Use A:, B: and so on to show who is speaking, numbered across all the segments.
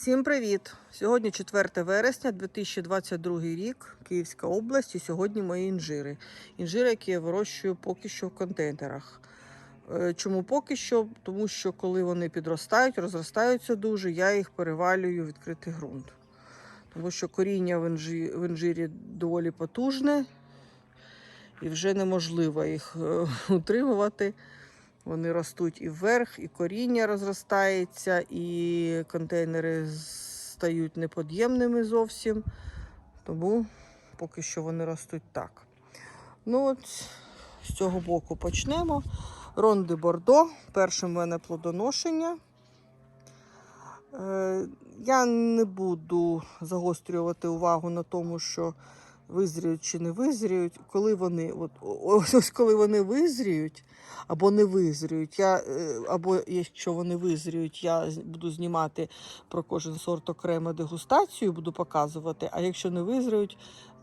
A: Всім привіт! Сьогодні 4 вересня 2022 рік, Київська область, і сьогодні мої інжири. Інжири, які я вирощую поки що в контейнерах. Е, Чому поки що? Тому що коли вони підростають, розростаються дуже, я їх перевалюю в відкритий ґрунт. Тому що коріння в інжирі, в інжирі доволі потужне і вже неможливо їх е, утримувати. Вони ростуть і вверх, і коріння розростається, і контейнери стають непод'ємними зовсім. Тому поки що вони ростуть так. Ну от з цього боку почнемо. Ронди Бордо. Перше в мене плодоношення. Е, Я не буду загострювати увагу на тому, що визріють чи не визріють. Коли вони, от, ось коли вони визріють або не визріють, я, е, або якщо вони визріють, я буду знімати про кожен сорт окремо дегустацію, буду показувати. А якщо не визріють,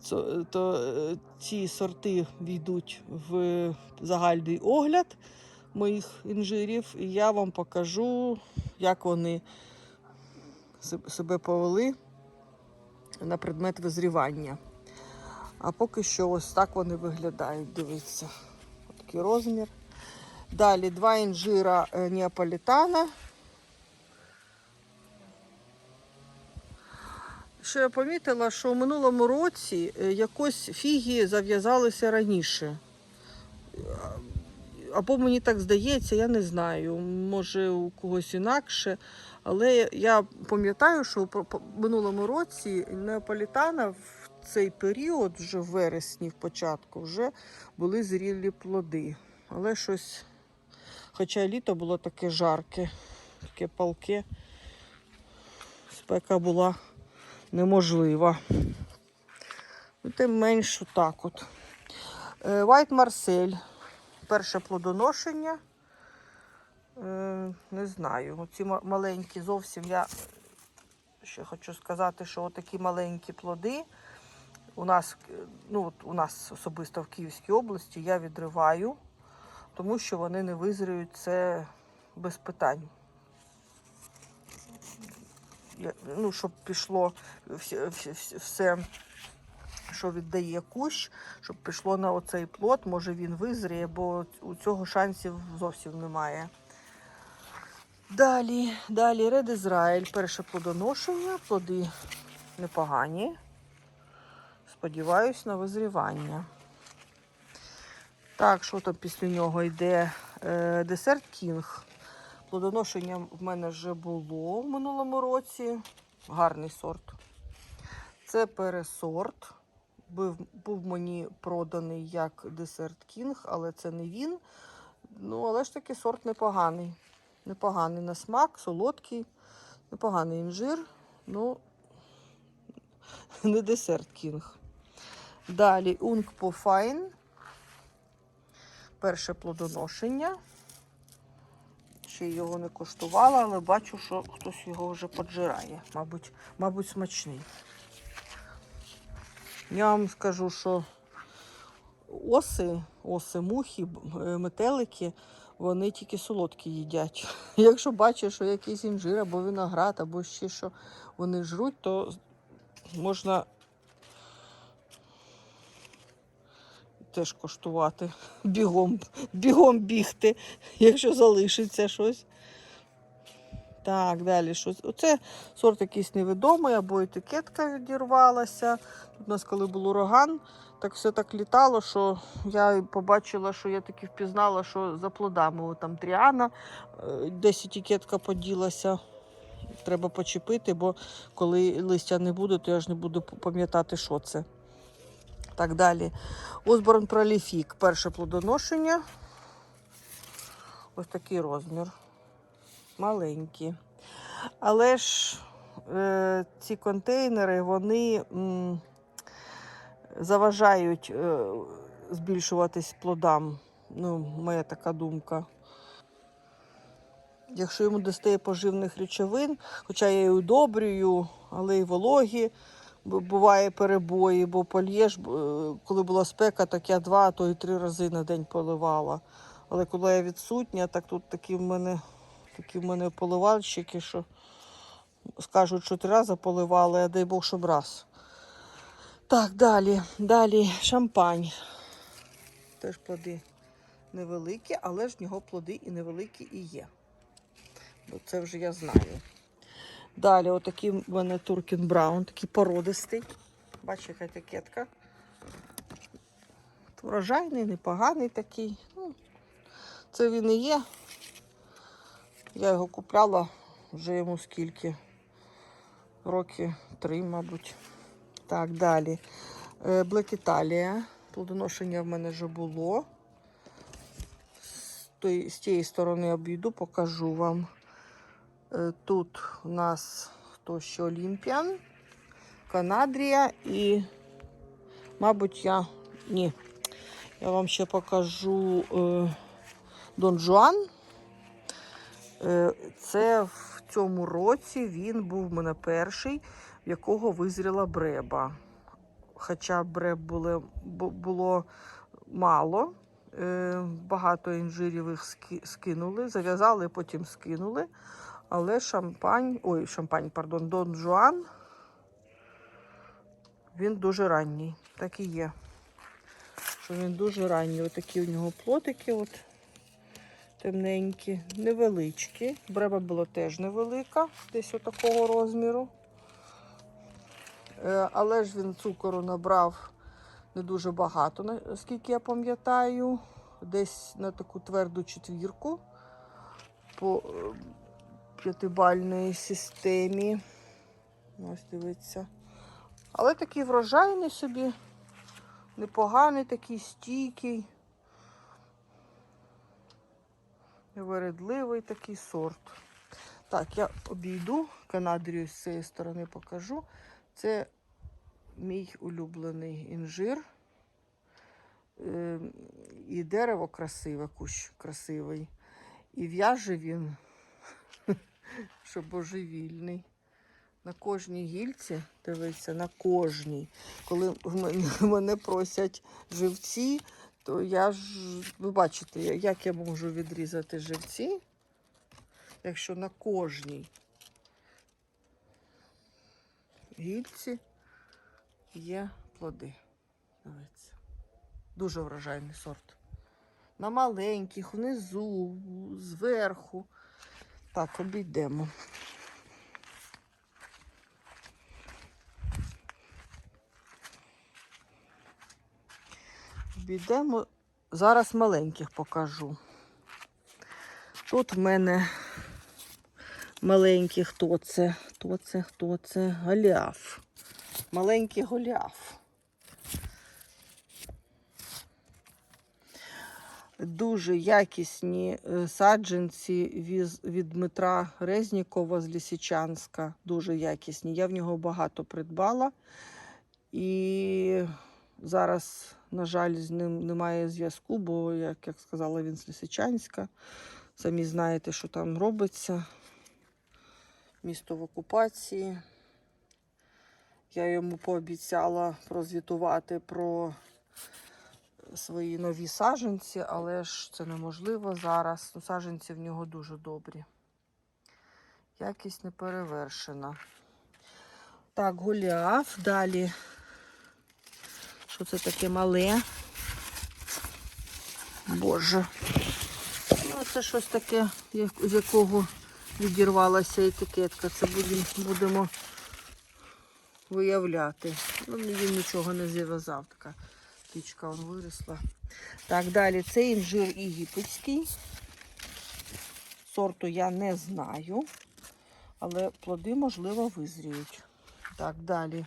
A: то, то е, ці сорти війдуть в загальний огляд моїх інжирів, і я вам покажу, як вони себе повели на предмет визрівання. А поки що ось так вони виглядають. Дивіться. Такий розмір. Далі два інжира е, неаполітана. Що я помітила, що в минулому році е, якось фіги зав'язалися раніше. Або мені так здається, я не знаю. Може у когось інакше. Але я пам'ятаю, що в минулому році неаполітана в цей період, вже в вересні, в початку, вже були зрілі плоди. Але щось, хоча літо було таке жарке, таке палке, спека була неможлива. Ну, Тим менш, так от. Е, White Марсель. Перше плодоношення. Е, Не знаю. Оці маленькі зовсім я ще хочу сказати, що отакі маленькі плоди у нас, е, ну, от у нас особисто в Київській області я відриваю, тому що вони не визріють це без питань. Ну, щоб пішло все, що віддає кущ, щоб пішло на оцей плод, може він визріє, бо у цього шансів зовсім немає. Далі, далі Ред Ізраїль. Перше плодоношення, плоди непогані. Сподіваюсь на визрівання. Так, що там після нього йде е, десерт Кінг. Плодоношення в мене вже було в минулому році. Гарний сорт. Це пересорт. Був, був мені проданий як десерт Кінг, але це не він. Ну, але ж таки сорт непоганий. Непоганий на смак, солодкий, непоганий інжир. Ну, не десерт Кінг. Далі Унгпо Файн. Перше плодоношення. Ще його не коштувала, але бачу, що хтось його вже поджирає. Мабуть, мабуть, смачний. Я вам скажу, що оси, оси, мухи, е, метелики, вони тільки солодкі їдять. Якщо бачиш, що якийсь інжир або виноград, або ще що вони жруть, то можна теж коштувати. Бігом, бігом бігти, якщо залишиться щось. Так, далі щось. Оце сорт якийсь невідомий, або етикетка відірвалася. Тут у нас, коли був ураган, так все так літало, що я побачила, що я таки впізнала, що за плодами О, там Тріана, е, десь етикетка поділася. Треба почепити, бо коли листя не буде, то я ж не буду пам'ятати, що це. Так далі. Осборн проліфік. Перше плодоношення. Ось такий розмір. Маленькі. Але ж е, ці контейнери, вони м, заважають е, збільшуватись плодам. Ну, моя така думка. Якщо йому достає поживних речовин, хоча я і удобрюю, але й вологі, бу- буває перебої, бо польєш, е, коли була спека, так я два, а то і три рази на день поливала. Але коли я відсутня, так тут такі в мене, такі в мене поливальщики, що Скажуть, що три рази поливали, а дай Бог, щоб раз. Так, далі, далі шампань. Теж плоди невеликі, але ж в нього плоди і невеликі і є. Бо це вже я знаю. Далі, отакий в мене Туркін Браун, такий породистий. Бачите, яка етикетка. Врожайний, непоганий такий. Ну, це він і є. Я його купляла вже йому скільки. Роки три, мабуть. Так, далі. Блек Італія. Плодоношення в мене вже було. З тієї сторони обійду, покажу вам. Е, Тут у нас хто ще Олімпіан, Канадрія і, мабуть, я. Ні. Я вам ще покажу е, Дон Жуан. Е, це в цьому році він був в мене перший, в якого визріла бреба. Хоча бреб було, було мало, е, багато інжирів їх скинули, зав'язали, потім скинули. Але шампань, ой, шампань, пардон, Дон Жуан, він дуже ранній, так і є. Що він дуже ранній. Отакі у нього плотики, от темненькі, невеличкі. Бреба була теж невелика, десь отакого розміру. Е, Але ж він цукору набрав не дуже багато, наскільки я пам'ятаю. Десь на таку тверду четвірку по е, п'ятибальної системі. Ось дивиться. Але такий врожайний собі, непоганий, такий стійкий. Вередливий такий сорт. Так, я обійду Канадрію з цієї сторони покажу. Це мій улюблений інжир. Е, І дерево красиве, кущ красивий. І в'яже він, що божевільний. На кожній гільці, дивіться, на кожній. Коли мене, просять живці, то я ж, ви бачите, як я можу відрізати живці, якщо на кожній гільці є плоди. Дивіться. Дуже врожайний сорт. На маленьких, внизу, зверху. Так, обійдемо. Обійдемо. Зараз маленьких покажу. Тут в мене маленький хто це? Хто це? Хто це? Голіаф. Маленький голіаф. Дуже якісні е, саджанці від, Дмитра Резнікова з Лісичанська. Дуже якісні. Я в нього багато придбала. І зараз, на жаль, з ним немає зв'язку, бо, як, як сказала, він з Лисичанська. Самі знаєте, що там робиться. Місто в окупації. Я йому пообіцяла прозвітувати про свої нові саджанці, але ж це неможливо зараз. Ну, саджанці в нього дуже добрі. Якість не перевершена. Так, голіаф. Далі. Що це таке мале? Боже. Ну, це щось таке, з якого відірвалася етикетка. Це будемо, будемо виявляти. Ну, він нічого не зав'язав. Така птичка он виросла. Так, далі це інжир єгипетський. Сорту я не знаю, але плоди, можливо, визріють. Так, далі.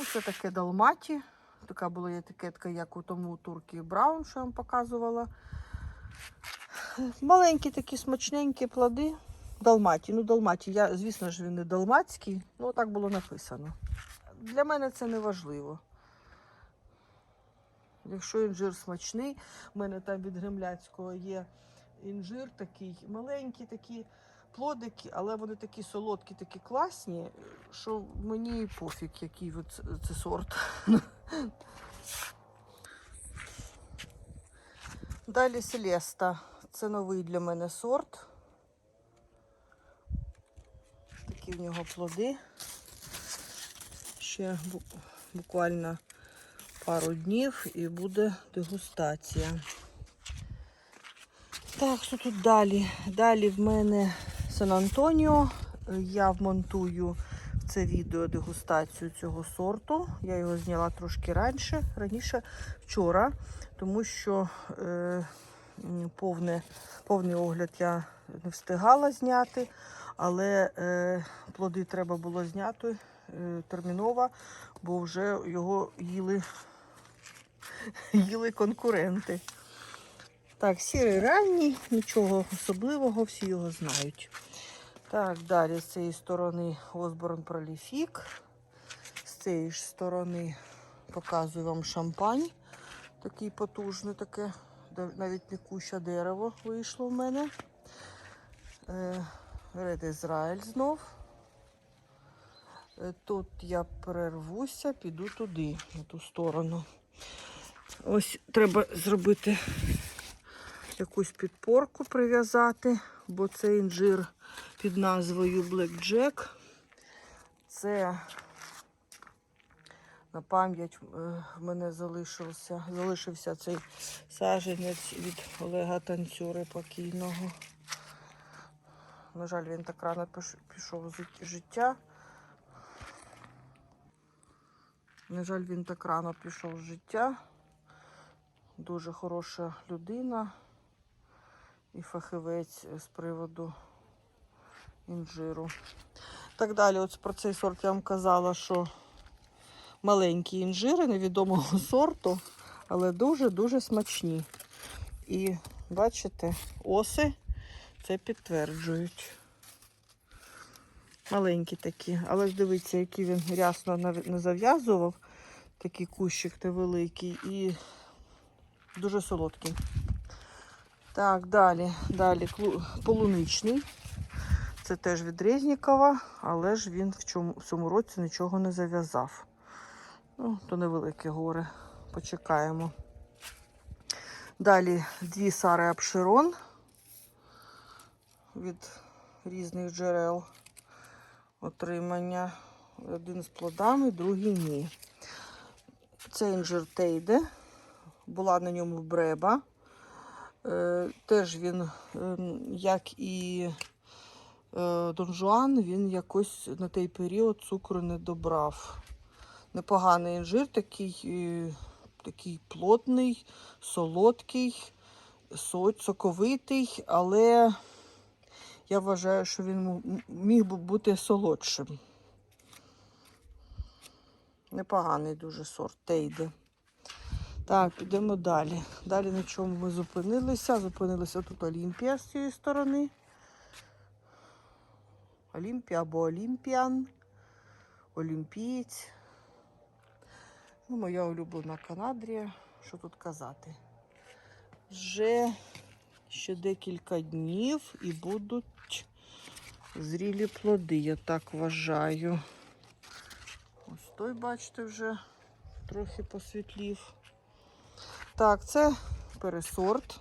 A: Ось це таке далматі. Така була етикетка, як у тому турки Браун, що я вам показувала. Маленькі такі смачненькі плоди. Далматі. Ну, далматі, я, звісно ж, він не далматський, ну так було написано. Для мене це не важливо. Якщо інжир смачний, в мене там від Гремляцького є інжир такий, маленькі такі плодики, але вони такі солодкі, такі класні, що мені пофіг, який це, це сорт. Далі Селеста. Це новий для мене сорт. Такі в нього плоди. Ще буквально пару днів і буде дегустація. Так, що тут далі? Далі в мене Сан-Антоніо. Я вмонтую в це відео дегустацію цього сорту. Я його зняла трошки раніше, раніше вчора, тому що е, повне, повний огляд я не встигала зняти, але е, плоди треба було зняти е, терміново, бо вже його їли, їли конкуренти. Так, сірий ранній, нічого особливого, всі його знають. Так, далі з цієї сторони Osborne Prolific. З цієї ж сторони показую вам шампань. Такий потужний, таке, навіть не куща дерево вийшло в мене. Red Israel знов. Е, Тут я перервуся, піду туди, на ту сторону. Ось треба зробити якусь підпорку прив'язати, бо це інжир під назвою Black Jack. Це на пам'ять е, мене залишився, залишився цей саженець від Олега Танцюри покійного. На жаль, він так рано пішов з життя. На жаль, він так рано пішов з життя. Дуже хороша людина і фахівець з приводу інжиру. Так далі, от про цей сорт я вам казала, що маленькі інжири невідомого сорту, але дуже-дуже смачні. І бачите, оси це підтверджують. Маленькі такі, але ж дивіться, який він рясно не зав'язував, такий кущик невеликий і дуже солодкий. Так, далі, далі полуничний. Це теж від Резнікова, але ж він в, цьому році нічого не зав'язав. Ну, то невелике горе. Почекаємо. Далі дві Сари Апширон від різних джерел отримання. Один з плодами, другий ні. Це інжир Тейде. Була на ньому бреба. Е, теж він, ем, як і е, Дон Жуан, він якось на той період цукру не добрав. Непоганий інжир, такий, е, такий плотний, солодкий, соковитий, але я вважаю, що він міг би бути солодшим. Непоганий дуже сорт Тейде. Так, підемо далі. Далі на чому ми зупинилися? Зупинилися тут Олімпія з цієї сторони. Олімпія або Олімпіан. Олімпієць. Ну, моя улюблена Канадрія. Що тут казати? Вже ще декілька днів і будуть зрілі плоди, я так вважаю. Ось той, бачите, вже трохи посвітлів. Так, це пересорт.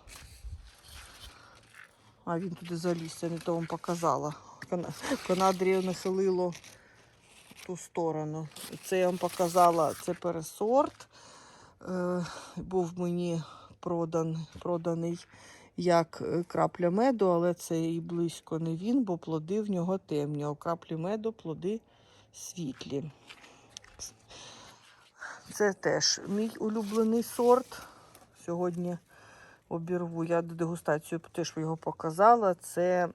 A: А він туди заліз, я не то вам показала. Кана- Канадрію нахилило в ту сторону. Це я вам показала, це пересорт. Е, був мені продан, проданий як е, крапля меду, але це і близько не він, бо плоди в нього темні. А краплі меду плоди світлі. Це теж мій улюблений сорт. Сьогодні обірву. Я до дегустацію теж його показала. Це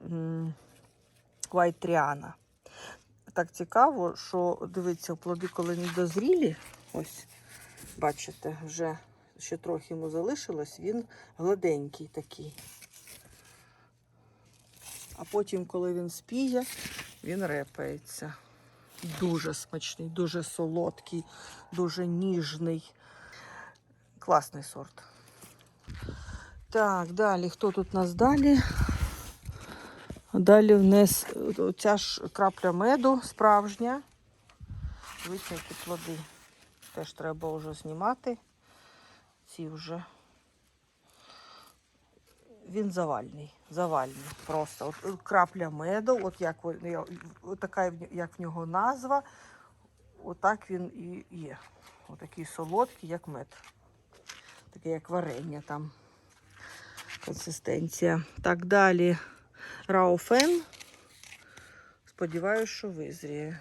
A: Triana. Так цікаво, що дивіться, плоди, коли не дозрілі, ось, бачите, вже ще трохи йому залишилось, він гладенький такий. А потім, коли він спіє, він репається. Дуже смачний, дуже солодкий, дуже ніжний. Класний сорт. Так, далі, хто тут у нас далі? Далі внес оця ж крапля меду справжня. Дивіться, які плоди. Теж треба вже знімати. Ці вже він завальний. Завальний. Просто от, от крапля меду, от як от така в як в нього назва, отак він і є. Отакий солодкий, як мед. Таке як варення там. Консистенція. Так далі. Рауфен. Сподіваюсь, що визріє.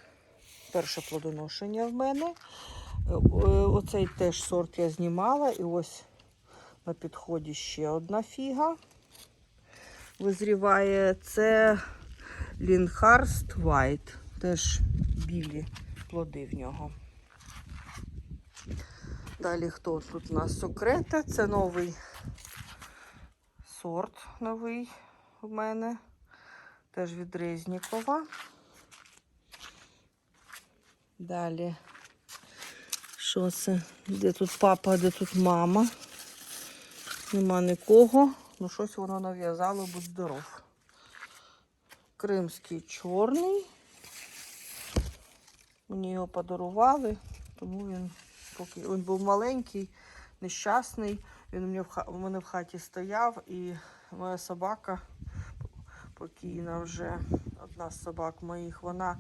A: Перше плодоношення в мене. Е, е, Оцей теж сорт я знімала, і ось на підході ще одна фіга. Визріває це Лінхарст White. Теж білі плоди в нього. Далі хто тут у нас Сокрета? Це новий сорт новий в мене. Теж від Резнікова. Далі. Що це? Де тут папа, де тут мама? Нема нікого. Ну, щось воно нав'язало, будь здоров. Кримський чорний. Мені його подарували, тому він поки він був маленький, нещасний. Він у мене в, мене в хаті стояв, і моя собака покійна вже одна з собак моїх, вона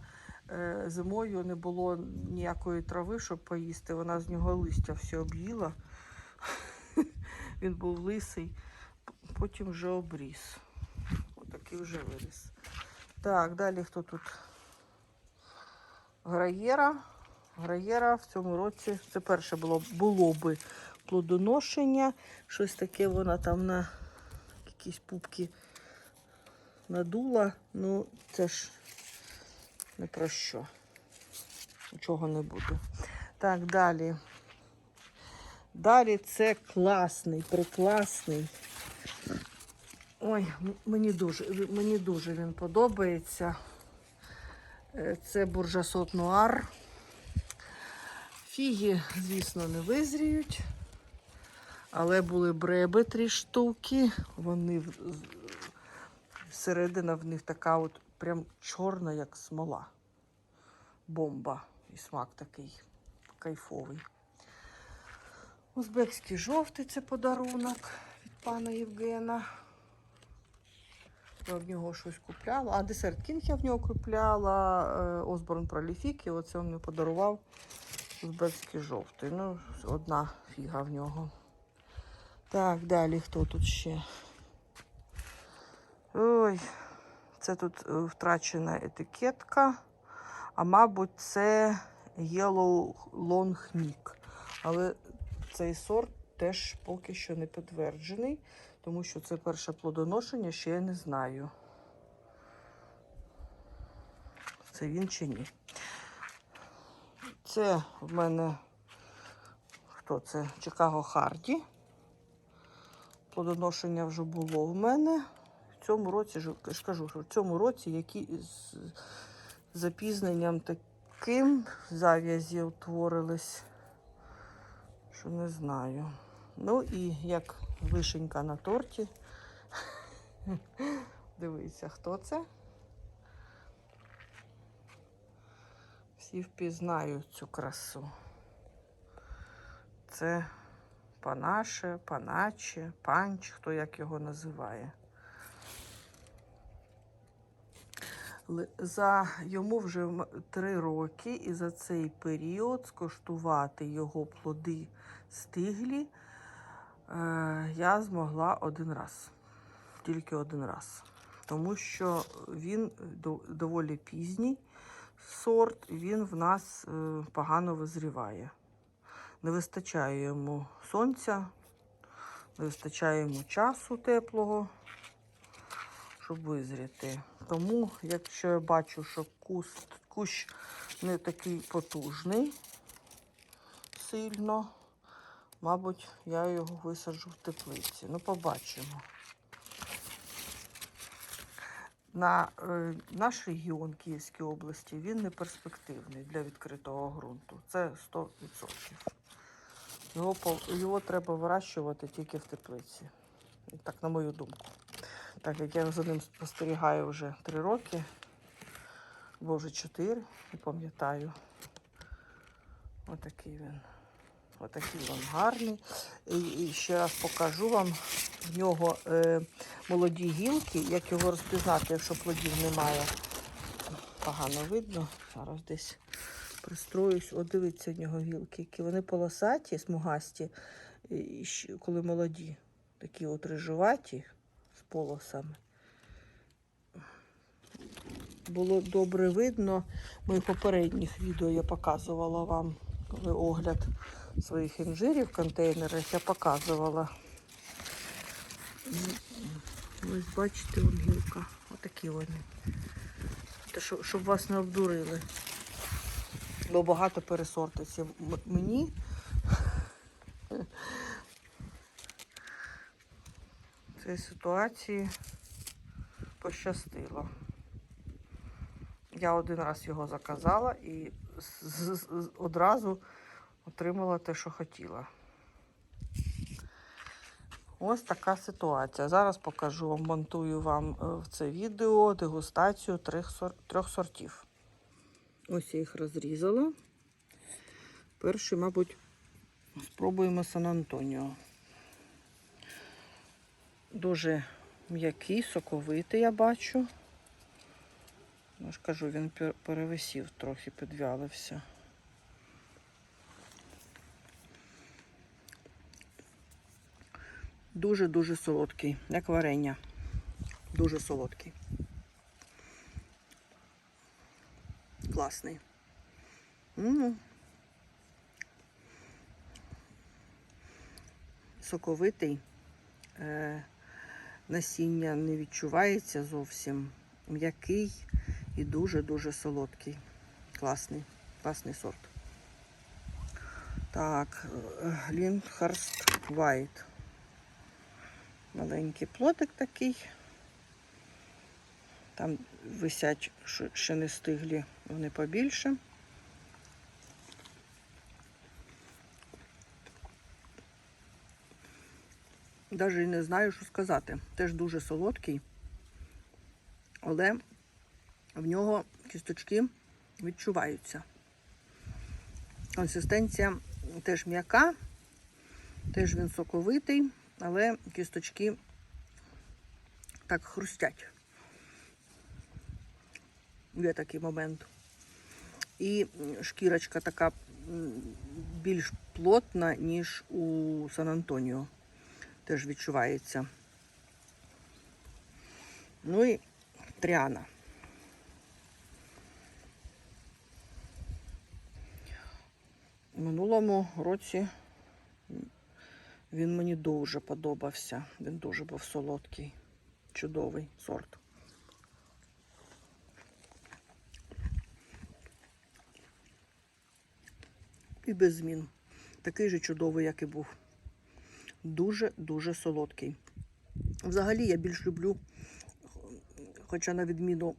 A: е, зимою не було ніякої трави, щоб поїсти. Вона з нього листя все об'їла. Він був лисий, потім вже обріс. Отакий вже виріс. Так, далі хто тут? Граєра. Граєра в цьому році. Це перше було, було би плодоношення. Щось таке вона там на якісь пупки надула. Ну, це ж не про що. Нічого не буде. Так, далі. Далі це класний, прикласний. Ой, мені дуже, мені дуже він подобається. Е, Це буржасот нуар. Фіги, звісно, не визріють. Але були бреби три штуки. Вони середина в них така от прям чорна, як смола. Бомба. І смак такий кайфовий. Узбекський жовтий це подарунок від пана Євгена. Я в нього щось купляла. А десерт кінг я в нього купляла. е, Осборн Проліфік. І оце він мені подарував узбекський жовтий. Ну, одна фіга в нього. Так, далі хто тут ще? Ой, це тут е, втрачена етикетка. А мабуть, це Yellow Long Nick. Але цей сорт теж поки що не підтверджений, тому що це перше плодоношення, ще я не знаю. Це він чи ні. Це в мене хто це? Чикаго Харді. Плодоношення вже було в мене. В цьому році, ж- кажу, що в цьому році які з запізненням таким зав'язі утворились, що не знаю. Ну і як вишенька на торті. Дивіться, хто це. Всі впізнають цю красу. Це панаше, паначе, панч, хто як його називає. За йому вже три роки, і за цей період скуштувати його плоди стиглі е, я змогла один раз. Тільки один раз. Тому що він доволі пізній сорт, він в нас е, погано визріває. Не вистачає йому сонця, не вистачає йому часу теплого, щоб визріти. Тому, якщо я бачу, що куст, кущ не такий потужний сильно, мабуть, я його висаджу в теплиці. Ну, побачимо. На е, наш регіон Київської області він не перспективний для відкритого ґрунту. Це 100%. Його, його треба вирощувати тільки в теплиці. Так, на мою думку. Так як я за ним спостерігаю вже три роки, або вже чотири, не пам'ятаю. Отакий він. Отакий він гарний. І, і ще раз покажу вам в нього е, молоді гілки. Як його розпізнати, якщо плодів немає? Погано видно. Зараз десь пристроюсь. От дивіться в нього гілки, які вони полосаті, смугасті, коли молоді. Такі от рижуваті з полосами. Було добре видно. В моїх попередніх відео я показувала вам коли огляд своїх інжирів в контейнерах. Я показувала. Ось бачите, вон гілка. Отакі вони. Щоб вас не обдурили. Бо багато пересортиться. Мені цій ситуації пощастило. Я один раз його заказала і одразу отримала те, що хотіла. Ось така ситуація. Зараз покажу монтую вам е, в це відео дегустацію трьох сортів. Ось я їх розрізала. Перший, мабуть, спробуємо Сан Антоніо. Дуже м'який, соковитий, я бачу. Я ж кажу, він перевисів трохи, підвялився. Дуже-дуже солодкий, як варення. Дуже солодкий. Класний. м Соковитий. Е, насіння не відчувається зовсім. М'який і дуже-дуже солодкий. Класний, класний сорт. Так, Лінхарст White. Маленький плотик такий. Там висять, ще не стиглі, вони побільше. Навіть не знаю, що сказати. Теж дуже солодкий, але в нього кісточки відчуваються. Консистенція теж м'яка, теж він соковитий, але кісточки так хрустять. Є такий момент. І шкірочка така більш плотна, ніж у Сан-Антоніо. Теж відчувається. Ну і тріана. У минулому році він мені дуже подобався. Він дуже був солодкий, чудовий сорт. І без змін. Такий же чудовий, як і був. Дуже-дуже солодкий. Взагалі я більш люблю, хоча на відміну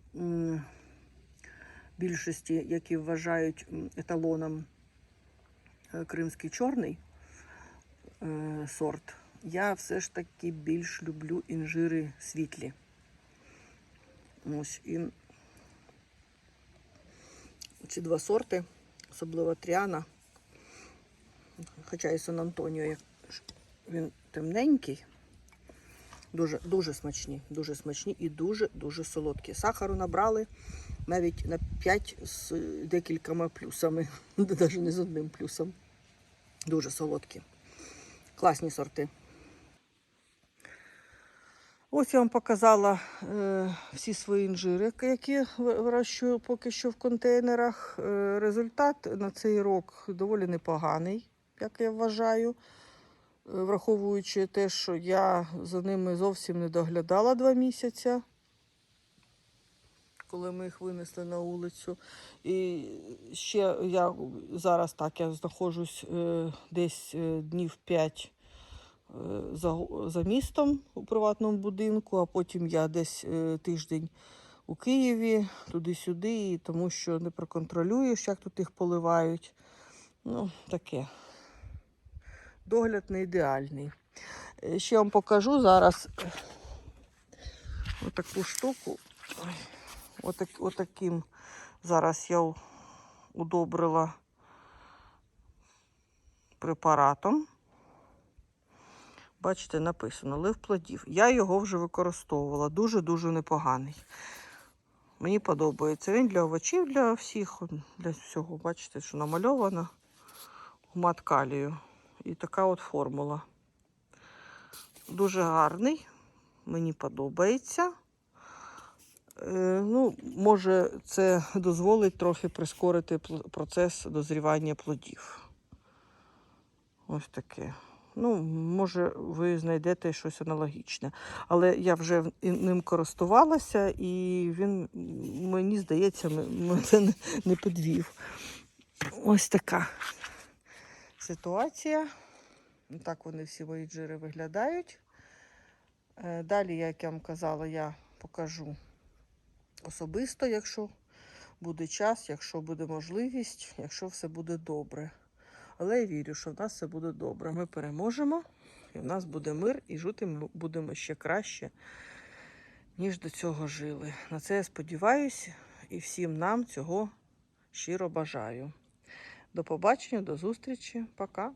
A: більшості, які вважають еталоном е, кримський чорний е, сорт, я все ж таки більш люблю інжири світлі. Ось і ці два сорти, особливо Тріана, хоча і Сан Антоніо, він темненький, дуже, дуже смачні, дуже смачні і дуже-дуже солодкі. Сахару набрали навіть на 5 з декількома плюсами, навіть не з одним плюсом. Дуже солодкі. Класні сорти. Ось я вам показала е, всі свої інжири, які вирощую поки що в контейнерах. Е, результат на цей рок доволі непоганий, як я вважаю. Е, Враховуючи те, що я за ними зовсім не доглядала два місяці, коли ми їх винесли на вулицю. І ще я зараз так я знаходжусь е, десь е, днів 5 е, за, за містом у приватному будинку, а потім я десь тиждень у Києві, туди-сюди, тому що не проконтролюєш, як тут їх поливають. Ну, таке. Догляд не ідеальний. Е, Ще вам покажу зараз е, отаку штуку. Отак, отаким зараз я удобрила препаратом Бачите, написано лив плодів. Я його вже використовувала. Дуже-дуже непоганий. Мені подобається. Він для овочів, для всіх, для всього. Бачите, що намальовано. Гумат калію. І така от формула. Дуже гарний. Мені подобається. Е, ну, може, це дозволить трохи прискорити процес дозрівання плодів. Ось таке. Ну, може, ви знайдете щось аналогічне. Але я вже ним користувалася, і він, мені здається, мене не, не підвів. Ось така ситуація. Так вони всі мої джири виглядають. Е, Далі, як я вам казала, я покажу особисто, якщо буде час, якщо буде можливість, якщо все буде добре. Але я вірю, що в нас все буде добре. Ми переможемо, і в нас буде мир, і жити ми будемо ще краще, ніж до цього жили. На це я сподіваюся, і всім нам цього щиро бажаю. До побачення, до зустрічі. Пока.